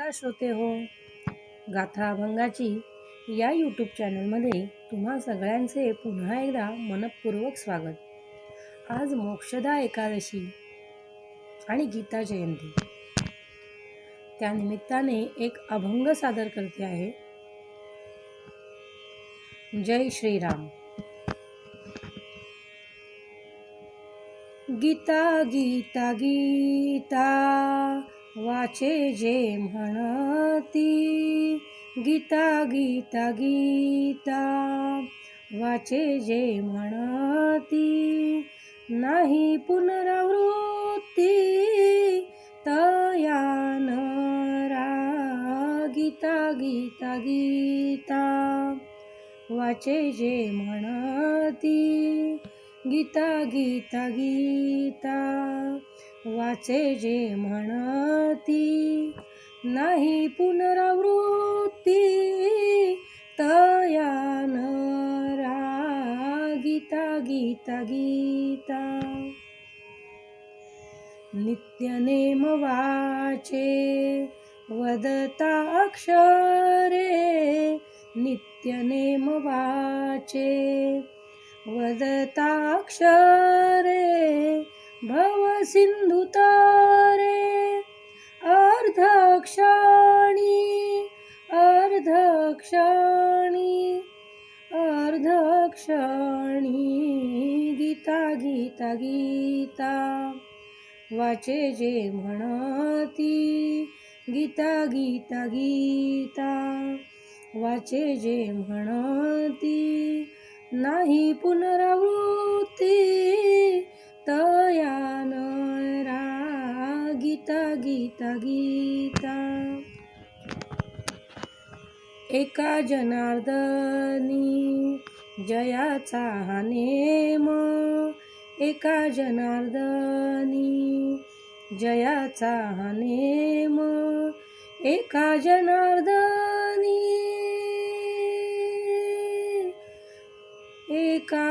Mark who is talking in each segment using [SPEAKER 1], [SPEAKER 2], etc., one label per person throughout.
[SPEAKER 1] नमस्कार श्रोते हो? गाथा अभंगाची या यूट्यूब चॅनलमध्ये तुम्हा सगळ्यांचे पुन्हा एकदा मनपूर्वक स्वागत. आज मोक्षदा एकादशी आणि गीता जयंती. त्या निमित्ताने एक अभंग सादर करते आहे. जय श्रीराम. गीता गीता गीता वाचे जे म्हणती गीता गीता गीता. वाचे जे म्हणती नाही पुनरावृत्ती तयान गीता गीता गीता. वाचे जे म्हणती गीता गीता गीता. वाचे जे म्हणती नाही पुनरावृत्ती तयान गीता गीता गीता. नित्यनेम वाचे वदता अक्षरे. नित्यनेम वाचे वदताक्षरे भवसिन्धुतारे। अर्धक्षाणि अर्धक्षाणि अर्धक्षाणि। गीता गीता गीता। वाचे जे म्हणती गीता गीता गीता। वाचे जे म्हणती नाही पुनरावृत्ती तयान गीता गीता गीता. एका जनार्दनी जयाचा हा नेम एका जनार्दनी जयाचा हा नेम एका जनार्दनी का?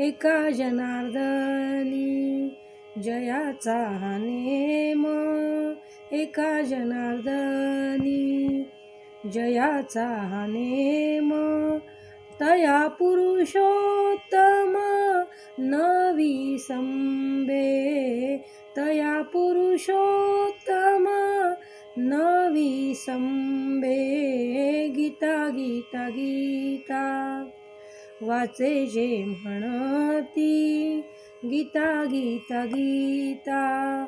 [SPEAKER 1] एका जनार्दनी जयाचा हा नेम एका जनार्दनी जयाचा हा नेम तया पुरुषोत्तम नवी संबे तया पुरुषोत्तम नवी संबे गीता गीता गीता. वाचे जे म्हणती गीता गीता गीता.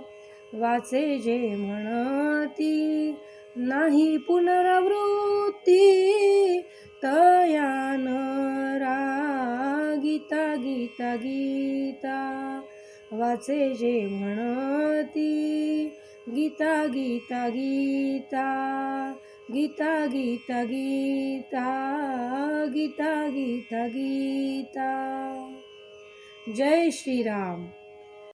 [SPEAKER 1] वाचे जे म्हणती नाही पुनरावृत्ती तयान गीता गीता गीता. वाचे जे म्हणती गीता गीता गीता गीता गीता गीता गीता गीता गीता। जय श्रीराम।